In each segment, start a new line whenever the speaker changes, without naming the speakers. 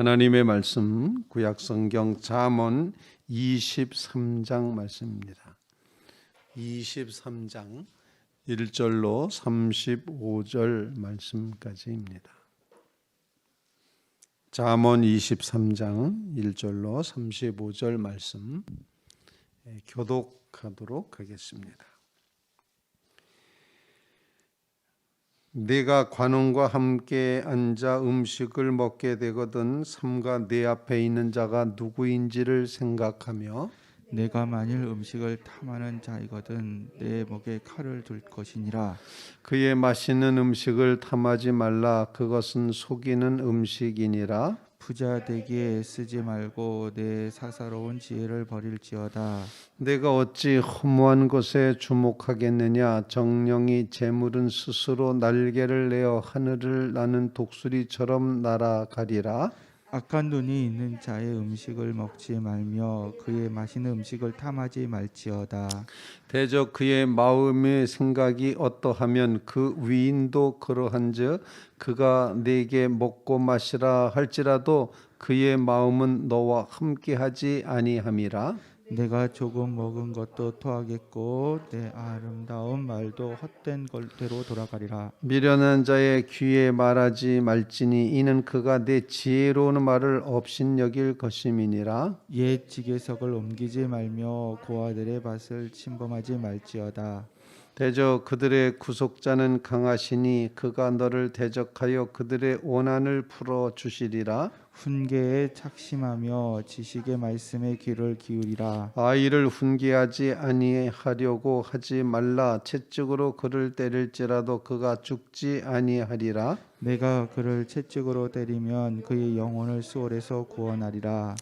하나님의 말씀 구약 성경 잠언 23장 말씀입니다. 23장 1절로 35절 말씀까지입니다. 잠언 23장 1절로 35절 말씀 예, 교독하도록 하겠습니다. 네가 관원과 함께 앉아 음식을 먹게 되거든 삼가 내 앞에 있는 자가 누구인지를 생각하며
내가 만일 음식을 탐하는 자이거든 내 목에 칼을 둘 것이니라.
그의 맛있는 음식을 탐하지 말라. 그것은 속이는 음식이니라
부자 되기에 애쓰지 말고 내 사사로운 지혜를 버릴지어다.
내가 어찌 허무한 것에 주목하겠느냐? 정령이 재물은 스스로 날개를 내어 하늘을 나는 독수리처럼 날아가리라
악한 눈이 있는 자의 음식을 먹지 말며 그의 맛있는 음식을 탐하지 말지어다.
대적 그의 마음의 생각이 어떠하면 그 위인도 그러한즉 그가 내게 먹고 마시라 할지라도 그의 마음은 너와 함께하지 아니함이라
내가 조금 먹은 것도 토하겠고 내 아름다운 말도 헛된 걸대로 돌아가리라.
미련한 자의 귀에 말하지 말지니 이는 그가 내 지혜로운 말을 업신여길 것임이니라.
옛 지게석을 옮기지 말며 고아들의 밭을 침범하지 말지어다
대적 그들의 구속자는 강하시니 그가 너를 대적하여 그들의 원한을 풀어 주시리라.
훈계에 착심하며 지식의 말씀에 귀를 기울이라.
아이를 훈계하지 아니하려고 하지 말라. 채찍으로 그를 때릴지라도 그가 죽지 아니하리라.
내가 그를 채찍으로 때리면 그의 영혼을 수월에서 구원하리라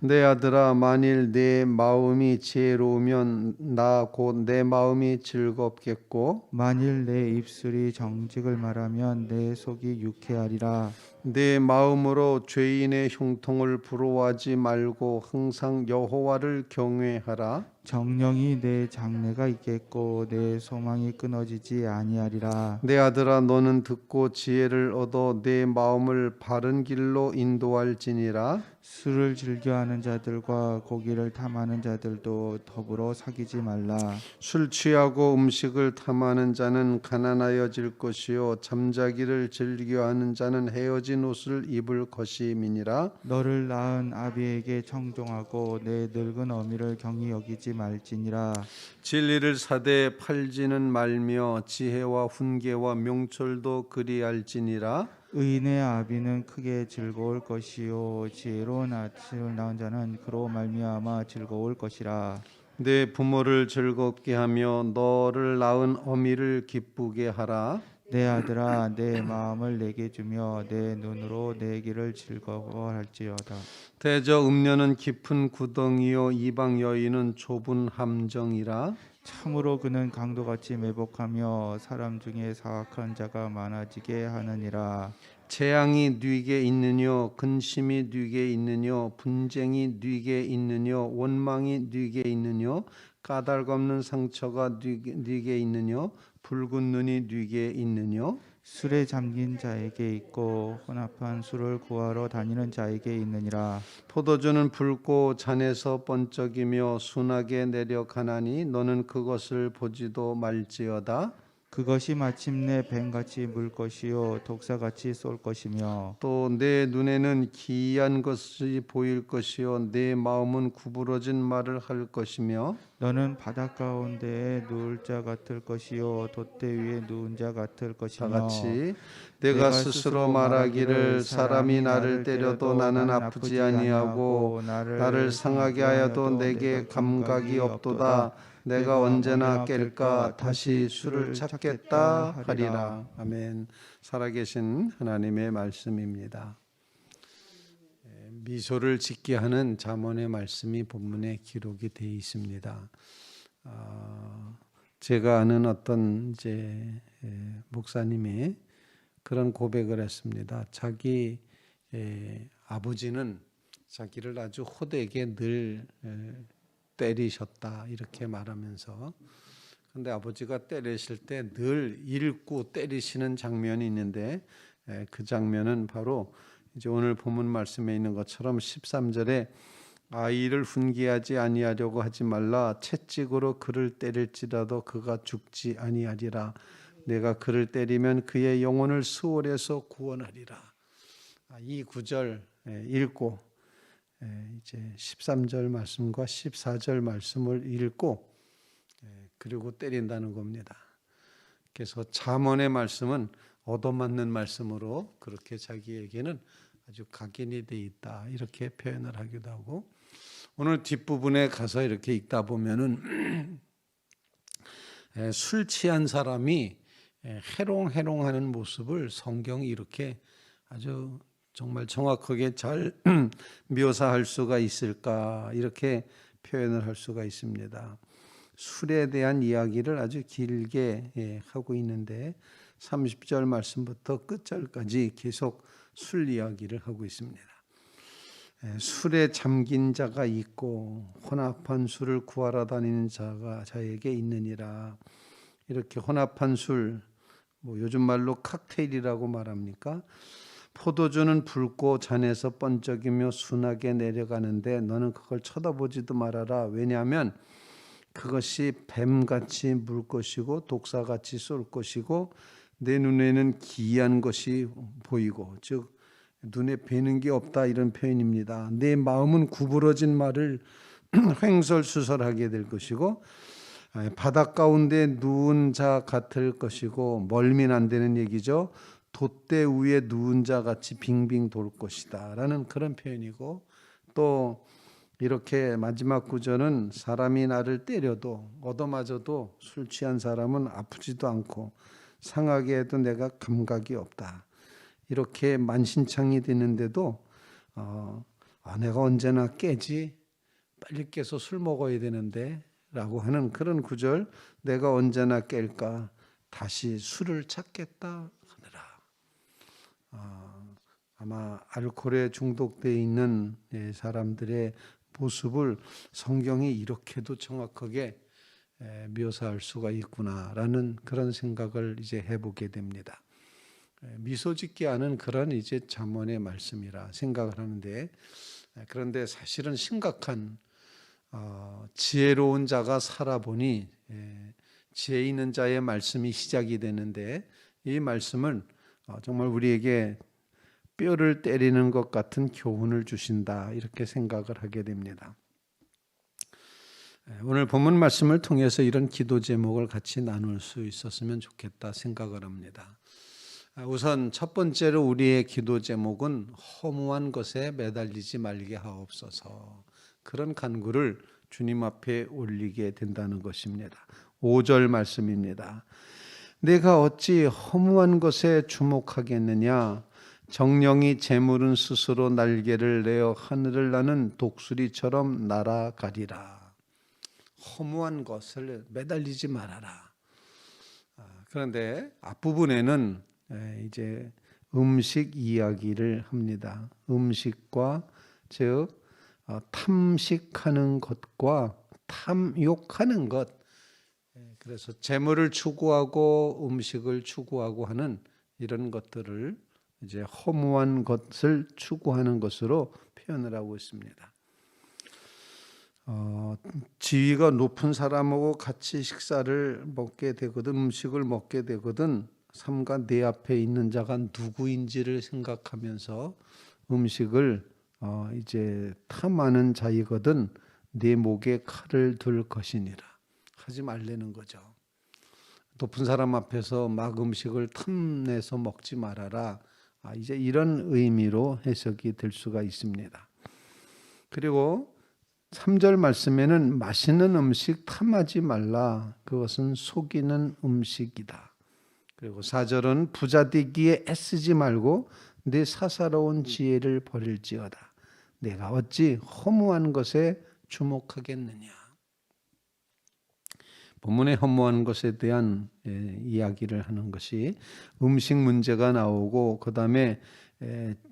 내 아들아 만일 내 마음이 지혜로우면 나 곧 내 마음이 즐겁겠고
만일 내 입술이 정직을 말하면 내 속이 유쾌하리라
내 마음으로 죄인의 형통을 부러워하지 말고 항상 여호와를 경외하라.
정령이 내 장래가 있겠고 내 소망이 끊어지지 아니하리라.
내 아들아 너는 듣고 지혜를 얻어 내 마음을 바른 길로 인도할지니라.
술을 즐겨하는 자들과 고기를 탐하는 자들도 더불어 사귀지 말라.
술 취하고 음식을 탐하는 자는 가난하여질 것이요 잠자기를 즐겨하는 자는 헤어 진 옷을 입을 것임이니라.
너를 낳은 아비에게 청종하고 내 늙은 어미를 경히 여기지 말지니라.
진리를 사대 팔지는 말며 지혜와 훈계와 명철도 그리할지니라.
의인의 아비는 크게 즐거울 것이요 지혜로운 아침을 낳은 자는 그로 말미암아 즐거울 것이라.
내 부모를 즐겁게 하며 너를 낳은 어미를 기쁘게 하라
내 아들아 내 마음을 내게 주며 내 눈으로 내 길을 즐거워할지어다.
대저 음녀는 깊은 구덩이요 이방 여인은 좁은 함정이라.
참으로 그는 강도같이 매복하며 사람 중에 사악한 자가 많아지게 하느니라.
재앙이 뉘게 있느뇨 근심이 뉘게 있느뇨 분쟁이 뉘게 있느뇨 원망이 뉘게 있느뇨 까닭 없는 상처가 뉘게, 뉘게 있느뇨 붉은 눈이 뉘게 있느뇨?
술에 잠긴 자에게 있고 혼합한 술을 구하러 다니는 자에게 있느니라.
포도주는 붉고 잔에서 번쩍이며 순하게 내려가나니 너는 그것을 보지도 말지어다
그것이 마침내 뱀같이 물 것이요 독사같이 쏠 것이며.
또 내 눈에는 기이한 것이 보일 것이요 내 마음은 구부러진 말을 할 것이며.
너는 바닷 가운데에 누울 자 같을 것이요 돛대 위에 누운 자 같을
다
것이며.
같이 내가 스스로 말하기를 사람이 나를 때려도 나는 아프지 아니하고 나를 상하게 하여도 내게 감각이 없도다 내가 언제나 깰까 다시 술을 찾겠다 하리라. 아멘. 살아계신 하나님의 말씀입니다. 예, 미소를 짓게 하는 잠언의 말씀이 본문에 기록이 되어 있습니다. 아, 제가 아는 어떤 이제 예, 목사님이 그런 고백을 했습니다. 자기 에, 아버지는 자기를 아주 호되게 늘 에, 때리셨다 이렇게 말하면서. 근데 아버지가 때리실 때 늘 읽고 때리시는 장면이 있는데 에, 그 장면은 바로 이제 오늘 본문 말씀에 있는 것처럼 13절에 아이를 훈계하지 아니하려고 하지 말라. 채찍으로 그를 때릴지라도 그가 죽지 아니하리라. 내가 그를 때리면 그의 영혼을 수월에서 구원하리라. 아, 이 구절 예, 읽고 예, 이제 13절 말씀과 14절 말씀을 읽고 예, 그리고 때린다는 겁니다. 그래서 잠언의 말씀은 얻어맞는 말씀으로 그렇게 자기에게는 아주 각인이 돼 있다 이렇게 표현을 하기도 하고 오늘 뒷부분에 가서 이렇게 읽다 보면은 에, 술 취한 사람이 에, 해롱해롱하는 모습을 성경이 이렇게 아주 정말 정확하게 잘 묘사할 수가 있을까 이렇게 표현을 할 수가 있습니다. 술에 대한 이야기를 아주 길게 예, 하고 있는데 30절 말씀부터 끝절까지 계속 술 이야기를 하고 있습니다. 예, 술에 잠긴 자가 있고 혼합한 술을 구하러 다니는 자가 자에게 있느니라. 이렇게 혼합한 술, 뭐 요즘 말로 칵테일이라고 말합니까? 포도주는 붉고 잔에서 번쩍이며 순하게 내려가는데 너는 그걸 쳐다보지도 말아라. 왜냐하면 그것이 뱀같이 물 것이고 독사같이 쏠 것이고 내 눈에는 기이한 것이 보이고 즉 눈에 뵈는 게 없다 이런 표현입니다. 내 마음은 구부러진 말을 횡설수설하게 될 것이고 아, 바닷 가운데 누운 자 같을 것이고 멀면 안 되는 얘기죠. 돛대 위에 누운 자 같이 빙빙 돌 것이다라는 그런 표현이고 또 이렇게 마지막 구절은 사람이 나를 때려도 얻어맞아도 술 취한 사람은 아프지도 않고 상하게 해도 내가 감각이 없다. 이렇게 만신창이 되는데도 어, 아, 내가 언제나 깨지? 빨리 깨서 술 먹어야 되는데 라고 하는 그런 구절 내가 언제나 깰까? 다시 술을 찾겠다 아마 알코올에 중독돼 있는 예, 사람들의 모습을 성경이 이렇게도 정확하게 에, 묘사할 수가 있구나라는 그런 생각을 이제 해보게 됩니다. 에, 미소 짓게 하는 그런 이제 잠언의 말씀이라 생각을 하는데 에, 그런데 사실은 심각한 어, 지혜로운 자가 살아보니 에, 지혜 있는 자의 말씀이 시작이 되는데 이 말씀은 어, 정말 우리에게 뼈를 때리는 것 같은 교훈을 주신다 이렇게 생각을 하게 됩니다. 예, 오늘 본문 말씀을 통해서 이런 기도 제목을 같이 나눌 수 있었으면 좋겠다 생각을 합니다. 아, 우선 첫 번째로 우리의 기도 제목은 허무한 것에 매달리지 말게 하옵소서. 그런 간구를 주님 앞에 올리게 된다는 것입니다. 5절 말씀입니다. 내가 어찌 허무한 것에 주목하겠느냐? 정령이 재물은 스스로 날개를 내어 하늘을 나는 독수리처럼 날아가리라. 허무한 것을 매달리지 말아라. 아, 그런데 앞부분에는 에, 이제 음식 이야기를 합니다. 음식과 즉 어, 탐식하는 것과 탐욕하는 것. 에, 그래서 재물을 추구하고 음식을 추구하고 하는 이런 것들을 이제 허무한 것을 추구하는 것으로 표현을 하고 있습니다. 어, 지위가 높은 사람하고 같이 식사를 먹게 되거든 음식을 먹게 되거든 삼가 내 앞에 있는 자가 누구인지를 생각하면서 음식을 어, 이제 탐하는 자이거든 내 목에 칼을 둘 것이니라 하지 말라는 거죠. 높은 사람 앞에서 막 음식을 탐내서 먹지 말아라. 아, 이제 이런 의미로 해석이 될 수가 있습니다. 그리고 3절 말씀에는 맛있는 음식 탐하지 말라. 그것은 속이는 음식이다. 그리고 4절은 부자 되기에 애쓰지 말고 내 사사로운 지혜를 버릴지어다. 내가 어찌 허무한 것에 주목하겠느냐. 본문의 허무한 것에 대한 예, 이야기를 하는 것이 음식 문제가 나오고 그 다음에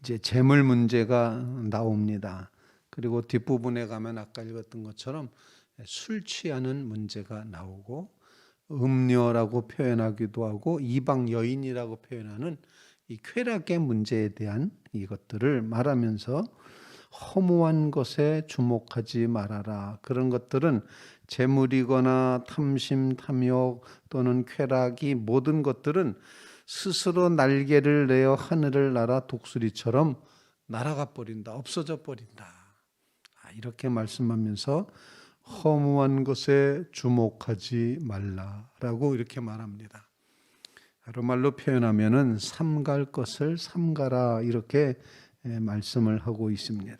이제 재물 문제가 나옵니다. 그리고 뒷부분에 가면 아까 읽었던 것처럼 술 취하는 문제가 나오고 음료라고 표현하기도 하고 이방 여인이라고 표현하는 이 쾌락의 문제에 대한 이것들을 말하면서 허무한 것에 주목하지 말아라. 그런 것들은 재물이거나 탐심, 탐욕 또는 쾌락이 모든 것들은 스스로 날개를 내어 하늘을 날아 독수리처럼 날아가 버린다. 없어져 버린다. 아, 이렇게 말씀하면서 허무한 것에 주목하지 말라라고 이렇게 말합니다. 다른 말로 표현하면은 삼갈 것을 삼가라 이렇게 예, 말씀을 하고 있습니다.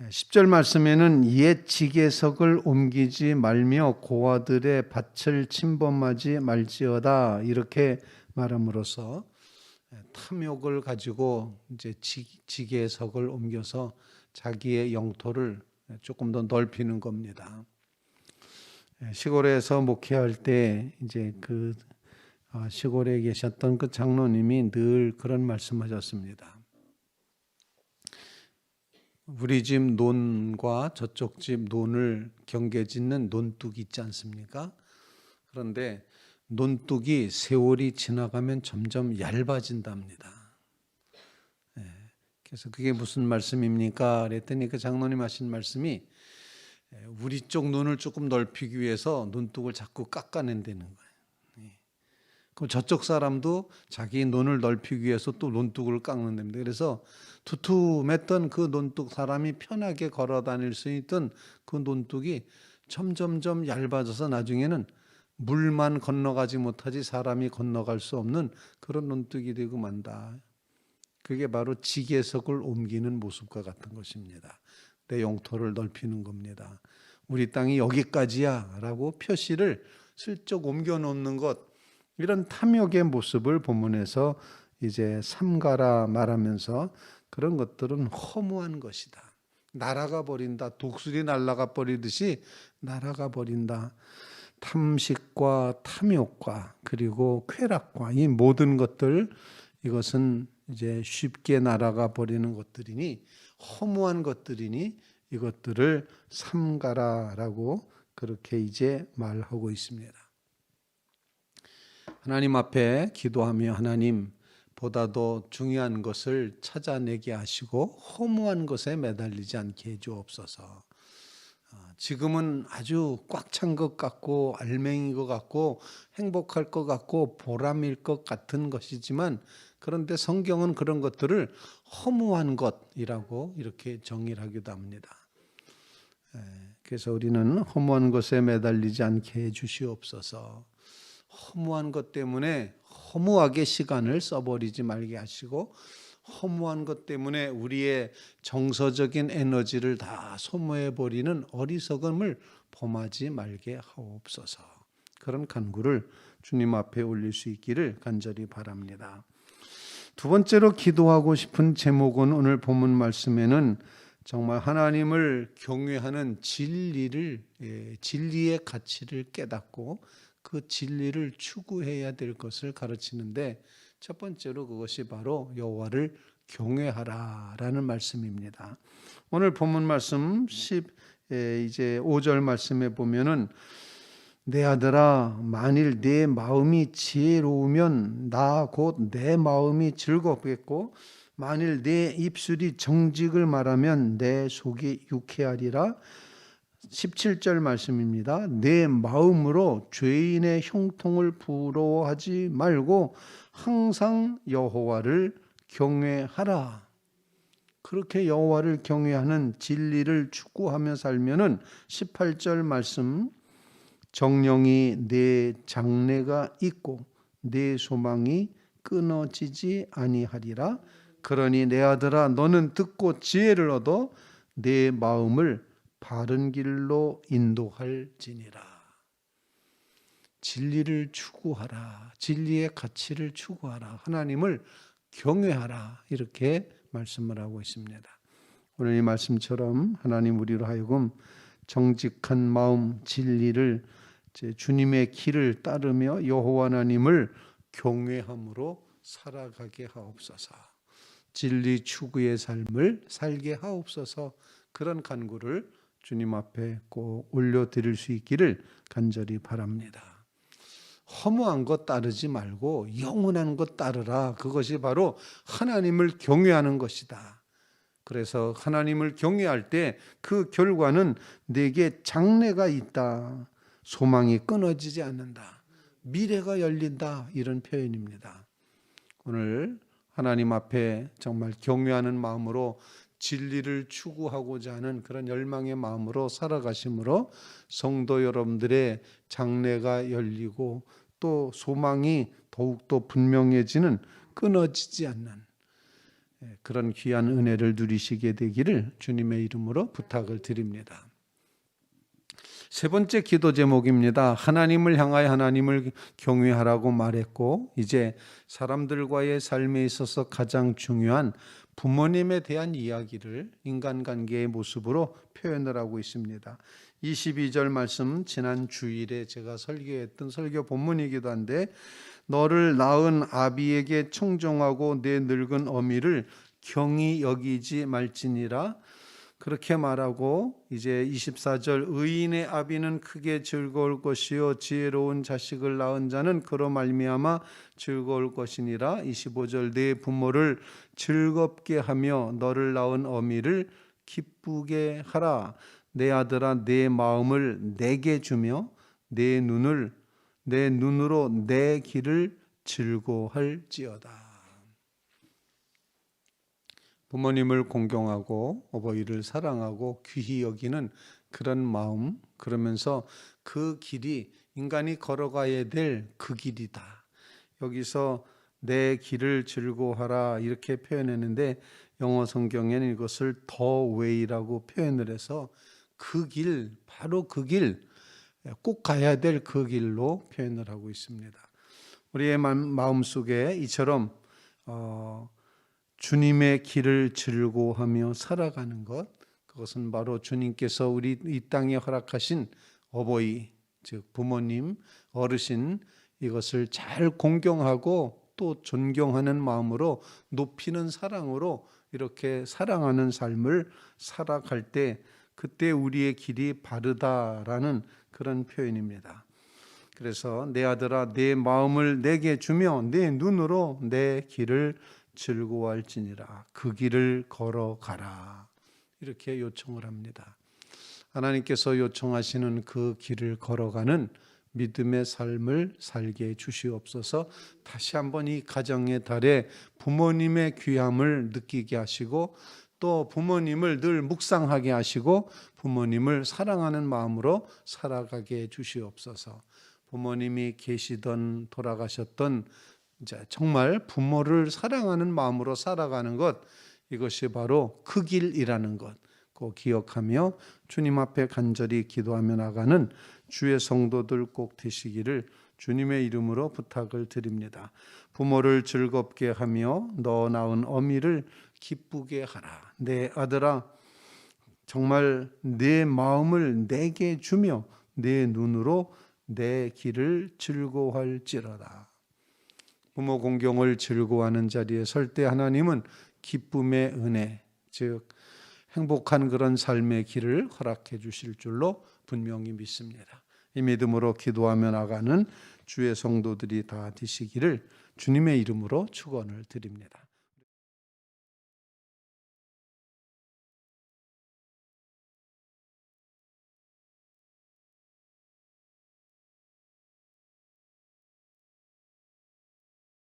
10절 말씀에는 옛 지계석을 옮기지 말며 고아들의 밭을 침범하지 말지어다 이렇게 말함으로써 예, 탐욕을 가지고 이제 지- 지계석을 옮겨서 자기의 영토를 조금 더 넓히는 겁니다. 예, 시골에서 목회할 때 이제 그 아, 시골에 계셨던 그 장로님이 늘 그런 말씀하셨습니다. 우리 집 논과 저쪽 집 논을 경계 짓는 논둑 있지 않습니까? 그런데 논둑이 세월이 지나가면 점점 얇아진답니다. 예, 그래서 그게 무슨 말씀입니까? 그랬더니 그 장로님 하신 말씀이 예, 우리 쪽 논을 조금 넓히기 위해서 논둑을 자꾸 깎아낸다는 거예요. 그럼 저쪽 사람도 자기 논을 넓히기 위해서 또 논둑을 깎는 됩니다. 그래서 두툼했던 그 논둑 사람이 편하게 걸어 다닐 수 있던 그 논둑이 점점점 얇아져서 나중에는 물만 건너가지 못하지 사람이 건너갈 수 없는 그런 논둑이 되고 만다. 그게 바로 지계석을 옮기는 모습과 같은 것입니다. 내 영토를 넓히는 겁니다. 우리 땅이 여기까지야 라고 표시를 슬쩍 옮겨 놓는 것 이런 탐욕의 모습을 본문에서 이제 삼가라 말하면서 그런 것들은 허무한 것이다. 날아가 버린다. 독수리 날아가 버리듯이 날아가 버린다. 탐식과 탐욕과 그리고 쾌락과 이 모든 것들 이것은 이제 쉽게 날아가 버리는 것들이니 허무한 것들이니 이것들을 삼가라라고 그렇게 이제 말하고 있습니다. 하나님 앞에 기도하며 하나님 보다도 중요한 것을 찾아내게 하시고 허무한 것에 매달리지 않게 해 주옵소서. 어, 지금은 아주 꽉 찬 것 같고 알맹인 것 같고 행복할 것 같고 보람일 것 같은 것이지만 그런데 성경은 그런 것들을 허무한 것이라고 이렇게 정의를 하기도 합니다. 에, 그래서 우리는 허무한 것에 매달리지 않게 해 주시옵소서. 허무한 것 때문에 허무하게 시간을 써버리지 말게 하시고 허무한 것 때문에 우리의 정서적인 에너지를 다 소모해 버리는 어리석음을 범하지 말게 하옵소서. 그런 간구를 주님 앞에 올릴 수 있기를 간절히 바랍니다. 두 번째로 기도하고 싶은 제목은 오늘 본문 말씀에는 정말 하나님을 경외하는 진리를 예, 진리의 가치를 깨닫고 그 진리를 추구해야 될 것을 가르치는데 첫 번째로 그것이 바로 여호와를 경외하라라는 말씀입니다. 오늘 본문 말씀 10 에, 이제 5절 말씀에 보면은 내 아들아 만일 내 마음이 지혜로우면 나 곧 내 마음이 즐겁겠고 만일 내 입술이 정직을 말하면 내 속이 유쾌하리라 17절 말씀입니다. 내 마음으로 죄인의 형통을 부러워하지 말고 항상 여호와를 경외하라. 그렇게 여호와를 경외하는 진리를 추구하며 살면은 18절 말씀 정령이 내 장래가 있고 내 소망이 끊어지지 아니하리라. 그러니 내 아들아 너는 듣고 지혜를 얻어 내 마음을 바른 길로 인도할지니라. 진리를 추구하라. 진리의 가치를 추구하라. 하나님을 경외하라. 이렇게 말씀을 하고 있습니다. 오늘 이 말씀처럼 하나님 우리로 하여금 정직한 마음 진리를 주님의 길을 따르며 여호와 하나님을 경외함으로 살아가게 하옵소서. 진리 추구의 삶을 살게 하옵소서. 그런 간구를 주님 앞에 꼭 올려드릴 수 있기를 간절히 바랍니다. 허무한 것 따르지 말고 영원한 것 따르라. 그것이 바로 하나님을 경외하는 것이다. 그래서 하나님을 경외할 때 그 결과는 내게 장래가 있다. 소망이 끊어지지 않는다. 미래가 열린다. 이런 표현입니다. 오늘 하나님 앞에 정말 경외하는 마음으로 진리를 추구하고자 하는 그런 열망의 마음으로 살아가심으로 성도 여러분들의 장래가 열리고 또 소망이 더욱더 분명해지는 끊어지지 않는 예, 그런 귀한 은혜를 누리시게 되기를 주님의 이름으로 부탁을 드립니다. 세 번째 기도 제목입니다. 하나님을 향하여 하나님을 경외하라고 말했고 이제 사람들과의 삶에 있어서 가장 중요한 부모님에 대한 이야기를 인간관계의 모습으로 표현을 하고 있습니다. 22절 말씀 지난 주일에 제가 설교했던 설교 본문이기도 한데 너를 낳은 아비에게 청종하고 내 늙은 어미를 경히 여기지 말지니라 그렇게 말하고 이제 24절 의인의 아비는 크게 즐거울 것이요 지혜로운 자식을 낳은 자는 그로 말미암아 즐거울 것이니라. 25절 내 부모를 즐겁게 하며 너를 낳은 어미를 기쁘게 하라. 내 아들아 내 마음을 내게 주며 내 눈을 내 눈으로 내 길을 즐거할지어다 부모님을 공경하고 어버이를 사랑하고 귀히 여기는 그런 마음 그러면서 그 길이 인간이 걸어가야 될 그 길이다. 여기서 내 길을 즐거워하라 이렇게 표현했는데 영어 성경에는 이것을 더 웨이라고 표현을 해서 그 길, 바로 그 길, 꼭 가야 될 그 길로 표현을 하고 있습니다. 우리의 마음 속에 이처럼 어, 주님의 길을 즐거워하며 살아가는 것, 그것은 바로 주님께서 우리 이 땅에 허락하신 어버이, 즉 부모님, 어르신 이것을 잘 공경하고 또 존경하는 마음으로 높이는 사랑으로 이렇게 사랑하는 삶을 살아갈 때 그때 우리의 길이 바르다라는 그런 표현입니다. 그래서 내 아들아 내 마음을 내게 주며 내 눈으로 내 길을 즐거워할지니라 그 길을 걸어가라 이렇게 요청을 합니다. 하나님께서 요청하시는 그 길을 걸어가는 믿음의 삶을 살게 해 주시옵소서. 다시 한번 이 가정의 달에 부모님의 귀함을 느끼게 하시고 또 부모님을 늘 묵상하게 하시고 부모님을 사랑하는 마음으로 살아가게 해 주시옵소서. 부모님이 계시던 돌아가셨던 이제 정말 부모를 사랑하는 마음으로 살아가는 것 이것이 바로 그 길이라는 것. 꼭 기억하며 주님 앞에 간절히 기도하며 나가는 주의 성도들 꼭 되시기를 주님의 이름으로 부탁을 드립니다. 부모를 즐겁게 하며 너 낳은 어미를 기쁘게 하라. 내 아들아 정말 내 마음을 내게 주며 내 눈으로 내 길을 즐거워할지로다. 부모 공경을 즐거워하는 자리에 설 때 하나님은 기쁨의 은혜, 즉 행복한 그런 삶의 길을 허락해 주실 줄로 분명히 믿습니다. 이 믿음으로 기도하며 나가는 주의 성도들이 다 되시기를 주님의 이름으로 축원을 드립니다.